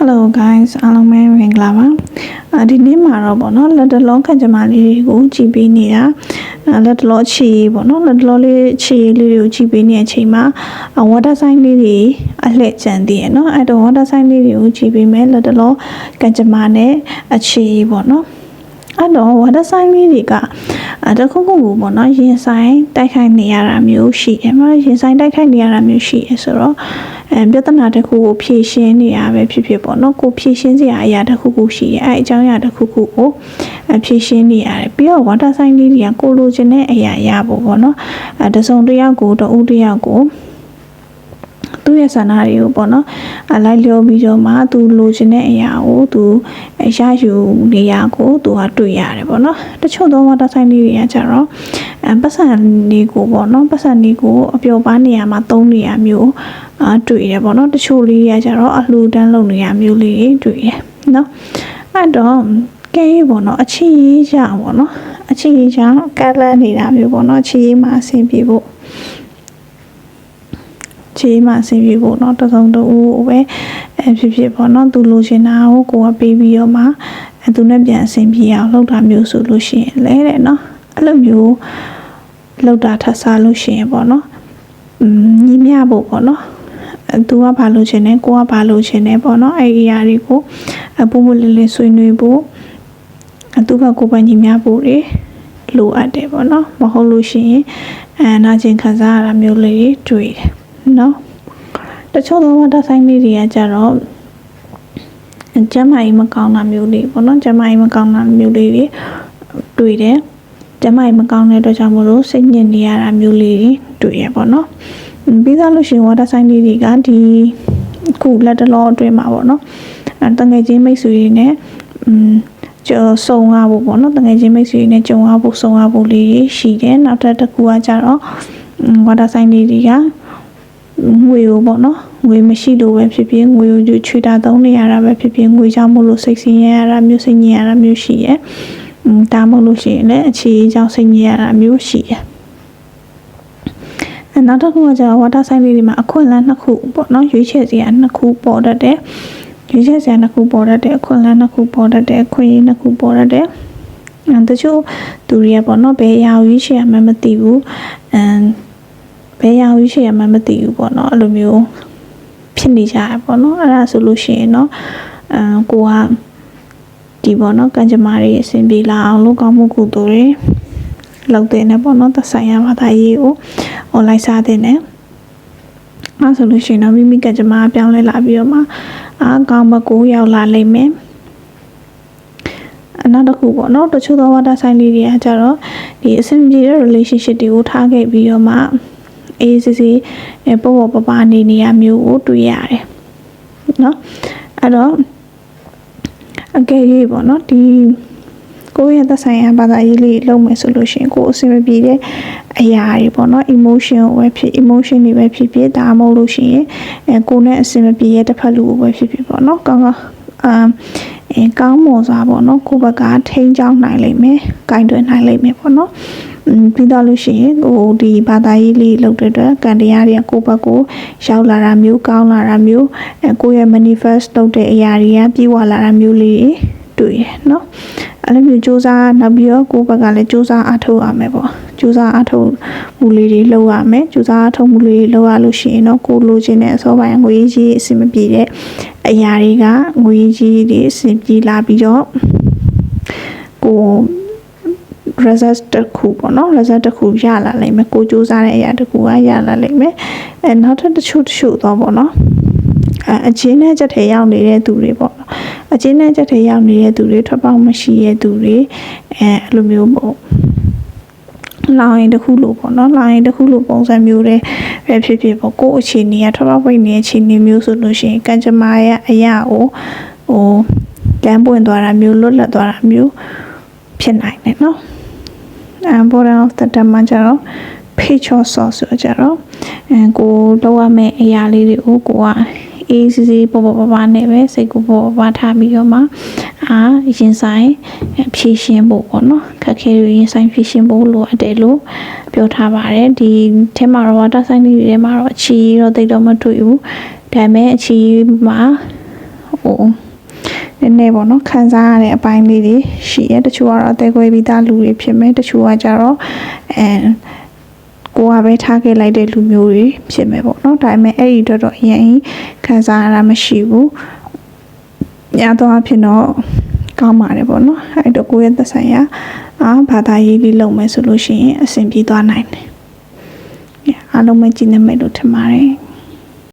Hello guys အားလုံးပဲမင်္ဂလာပါအာဒီနေ့မှာတော့ဗောနော်လက်တလုံးခက်ကြမလေးတွေကိုကြည်ပေးနေတာအာလက်တလုံးချီဗောနော်လက်တလုံးလေးချီလေးတွေကိုကြည်ပေးနေတဲ့အချိန်မှာအာ water sign လေးတွေအလှည့်ကျန်သေးရနော်အဲ့တော့ water sign လေးတွေကိုကြည်ပေးမယ်လက်တလုံးကကြမနဲ့အချီဗောနော်အဲ့တော့ water sign လေးတွေက အဲတခုခုကိုပေါ့နော်ရင်ဆိုင်တိုက်ခိုက်နေရတာမျိုးရှိတယ်မလားရင်ဆိုင်တိုက်ခိုက်နေရတာမျိုးရှိတယ်ဆိုတော့အဲပြဿနာတစ်ခုကိုဖြေရှင်းနေရပဲဖြစ်ဖြစ်ပေါ့နော်ကိုဖြေရှင်းစရာအရာတစ်ခုခုရှိတယ်အဲအကြောင်းအရာတစ်ခုခုကိုအဖြေရှင်းနေရတယ်ပြီးတော့ water sign လေးတွေကကိုလိုချင်တဲ့အရာရဖို့ပေါ့နော်အဲတစုံတစ်ယောက်ကိုတဦးတစ်ယောက်ကို သူ့ရဲ့ဆန္ဒတွေကိုပေါ့နော်အလိုက်လျောပြီးတော့မှသူလိုချင်တဲ့အရာကိုသူအရယူနေရကိုသူကတွေ့ရတယ်ပေါ့နော်တချို့သောဝါတာဆိုင်လေးတွေကကြတော့အပတ်စံလေးကိုပေါ့နော်ပတ်စံလေးကိုအပျော်ပါနေရမှာသုံးနေရမျိုးအာတွေ့ရတယ်ပေါ့နော်တချို့လေးတွေကကြတော့အလှူဒန်းလုပ်နေရမျိုးလေးတွေတွေ့တယ်နော်အဲ့တော့ကဲပေါ့နော်အချီရေးကြပေါ့နော်အချီရေးကြကလန်းနေတာမျိုးပေါ့နော်အချီရေးမှာအဆင်ပြေဖို့ ချေးမှဆင်ပြေဖို့เนาะတစုံတူပဲအဲဖြစ်ဖြစ်ပေါ့เนาะသူလိုချင်တာကိုကိုကပေးပြီးတော့မှအဲသူနဲ့ပြန်အဆင်ပြေအောင်လုပ်တာမျိုးဆိုလို့ရှိရင်လဲတဲ့เนาะအဲ့လိုမျိုးလုပ်တာထပ်စားလို့ရှိရင်ပေါ့เนาะอืมညီမျှဖို့ပေါ့เนาะအဲသူကဘာလို့ချင်တယ်ကိုကဘာလို့ချင်တယ်ပေါ့เนาะအဲ့ဒီအရာတွေကိုအပူပူလေးလေးဆွေးနွေးဖို့အသူကကိုယ်ပိုင်ညီမျှဖို့တွေလိုအပ်တယ်ပေါ့เนาะမဟုတ်လို့ရှိရင်အဲနာကျင်ခံစားရတာမျိုးလေးတွေတွေ့တယ် နော်တချို့သောဝါဒဆိုင်လေးတွေကကြတော့ကျမ်းမာရေးမကောင်းတာမျိုးလေးပေါ့နော်ကျမ်းမာရေးမကောင်းတာမျိုးလေးတွေတွေ့တယ်ကျမ်းမာရေးမကောင်းတဲ့အတွက်ကြောင့်မလို့စိတ်ညစ်နေရတာမျိုးလေးတွေတွေ့ရပေါ့နော်ပြီးသားလို့ရှိရင်ဝါဒဆိုင်လေးတွေကဒီခုလက်တလောအတွင်းမှာပေါ့နော်တငယ်ချင်းမိတ်ဆွေတွေနဲ့อืมကျော်စုံရဖို့ပေါ့နော်တငယ်ချင်းမိတ်ဆွေတွေနဲ့ကြုံရဖို့စုံရဖို့လေးရှိတယ်နောက်ထပ်တစ်ခုကကြတော့ဝါဒဆိုင်လေးတွေက ငွေကိုပေါ့နော်ငွေမရှိလို့ပဲဖြစ်ဖြစ်ငွေကိုချွေတာသုံးနေရတာပဲဖြစ်ဖြစ်ငွေကြောင့်မို့လို့စိတ်ဆင်းရဲရတာမျိုးစိတ်ညစ်ရတာမျိုးရှိရဲ့อืมဒါမှမဟုတ်လို့ရှိရင်လည်းအခြေအကြောင်းစိတ်ညစ်ရတာမျိုးရှိရဲ့အဲနောက်တစ်ခုကကျတော့ water sign လေးတွေမှာအခွင့်အလမ်းနှစ်ခုပေါ့နော်ရွေးချယ်စရာနှစ်ခုပေါ်တတ်တယ်ရွေးချယ်စရာနှစ်ခုပေါ်တတ်တယ်အခွင့်အလမ်းနှစ်ခုပေါ်တတ်တယ်အခွင့်အရေးနှစ်ခုပေါ်တတ်တယ်အဲတချို့သူတွေကပေါ့နော်ဘယ်အရာကိုရွေးချယ်ရမှန်းမသိဘူးအမ် ဘယ်ရောင်ရွေးချယ်ရမှန်းမသိဘူးပေါ့နော်အဲ့လိုမျိုးဖြစ်နေကြရပေါ့နော်အဲ့ဒါဆိုလို့ရှိရင်တော့အမ်ကိုကဒီပေါ့နော်ကံကြမ္မာတွေအဆင်ပြေလာအောင်လုပ်ကောင်းမှုကုသိုလ်တွေလုပ်တဲ့နဲ့ပေါ့နော်သက်ဆိုင်ရာဘာသာရေးကို online စားတဲ့နဲ့အဲ့ဆိုလို့ရှိရင်တော့မိမိကံကြမ္မာပြောင်းလဲလာပြီးတော့မှအားကောင်းဘက်ကိုရောက်လာလိမ့်မယ်အနောက်တစ်ခုပေါ့နော်တချို့သောဝါဒဆိုင်လေးတွေကကြတော့ဒီအဆင်ပြေတဲ့ relationship တွေကိုထားခဲ့ပြီးတော့မှ အေးစစ်စစ်ပေါ့ပေါ့ပပနေနေရမျိုးကိုတွေ့ရတယ်เนาะအဲ့တော့အကယ်၍ပေါ့เนาะဒီကိုယ့်ရဲ့သက်ဆိုင်ရာဘာသာရေးလေးလုပ်မယ်ဆိုလို့ရှိရင်ကိုယ်အဆင်မပြေတဲ့အရာတွေပေါ့နော် emotion ကိုပဲဖြစ် emotion တွေပဲဖြစ်ဖြစ်ဒါမှမဟုတ်လို့ရှိရင်အဲကိုယ်နဲ့အဆင်မပြေတဲ့တစ်ဖက်လူကိုပဲဖြစ်ဖြစ်ပေါ့နော်ကောင်းကောင်းအာအဲကောင်းမွန်စွာပေါ့နော်ကိုယ့်ဘက်ကထိန်းချောင်းနိုင်လိမ့်မယ်၊ကင်တွယ်နိုင်လိမ့်မယ်ပေါ့နော် ပြီးတော့လို့ရှိရင်ဟိုဒီဘာသာရေးလေးလုပ်တဲ့အတွက်ကံတရားတွေကကိုယ့်ဘက်ကိုရောက်လာတာမျိုးကောင်းလာတာမျိုးအဲကိုယ့်ရဲ့ manifest လုပ်တဲ့အရာတွေကပြည့်ဝလာတာမျိုးလေးတွေ့ရနော်အဲ့လိုမျိုးစူးစမ်းနောက်ပြီးတော့ကိုယ့်ဘက်ကလည်းစူးစမ်းအထောက်အမယ်ပေါ့စူးစမ်းအထောက်မှုလေးတွေလုပ်ရမယ်စူးစမ်းအထောက်မှုလေးတွေလုပ်ရလို့ရှိရင်တော့ကိုလိုချင်တဲ့အစောပိုင်းငွေကြီးအဆင်မပြေတဲ့အရာတွေကငွေကြီးတွေအဆင်ပြေလာပြီးတော့ကို result တစ်ခုပေါ့နော် result တစ်ခုရလာလိမ့်မယ်ကိုစူးစမ်းတဲ့အရာတစ်ခုကရလာလိမ့်မယ်အဲနောက်ထပ်တချို့တချို့တော့ပေါ့နော်အအချင်းနဲ့ချက်ထဲရောက်နေတဲ့သူတွေပေါ့နော်အချင်းနဲ့ချက်ထဲရောက်နေတဲ့သူတွေထွက်ပေါက်မရှိတဲ့သူတွေအဲအဲ့လိုမျိုးပေါ့လောင်းရင်တစ်ခုလို့ပေါ့နော်လောင်းရင်တစ်ခုလို့ပုံစံမျိုးတွေပဲဖြစ်ဖြစ်ပေါ့ကိုယ့်အခြေအနေကထွက်ပေါက်ပိတ်နေတဲ့အခြေအနေမျိုးဆိုလို့ရှိရင်ကံကြမ္မာရဲ့အရာကိုဟိုလမ်းပွင့်သွားတာမျိုးလွတ်လပ်သွားတာမျိုးဖြစ်နိုင်တယ်နော် and bottom of the tab မှာကျတော့ page or source ဆိုကြတော့အဲကိုလောက်ရမယ့်အရာလေးတွေကိုကိုကအေးစီစီပေါ်ပေါ်ပါပါနဲ့ပဲစိတ်ကိုပေါ်ပါထားပြီးတော့မှအာရင်ဆိုင်ဖြည့်ရှင်းဖို့ပေါ့နော်ခက်ခဲတွေရင်ဆိုင်ဖြည့်ရှင်းဖို့လိုအပ်တယ်လို့ပြောထားပါတယ်ဒီထဲမှာတော့ water sign တွေထဲမှာတော့အချီတော့တိတ်တော့မတွေ့ဘူးဒါပေမဲ့အချီမှာဟဟို နည်းနည်းပေါ့နော်ခံစားရတဲ့အပိုင်းလေးတွေရှိရဲတချို့ကတော့အသေးခွဲပြီးသားလူတွေဖြစ်မယ်တချို့ကကြတော့အဲကိုကပဲထားခဲ့လိုက်တဲ့လူမျိုးတွေဖြစ်မယ်ပေါ့နော်ဒါပေမဲ့အဲ့ဒီတော့တော့အရင်ခံစားရတာမရှိဘူးညတော့အဖြစ်တော့ကောင်းပါတယ်ပေါ့နော်အဲ့တော့ကိုယ့်ရဲ့သက်ဆိုင်ရာအာဘာသာရေးလေးလုပ်မယ်ဆိုလို့ရှိရင်အဆင်ပြေသွားနိုင်တယ်အားလုံးပဲကြည်နေမယ်လို့ထင်ပါတယ်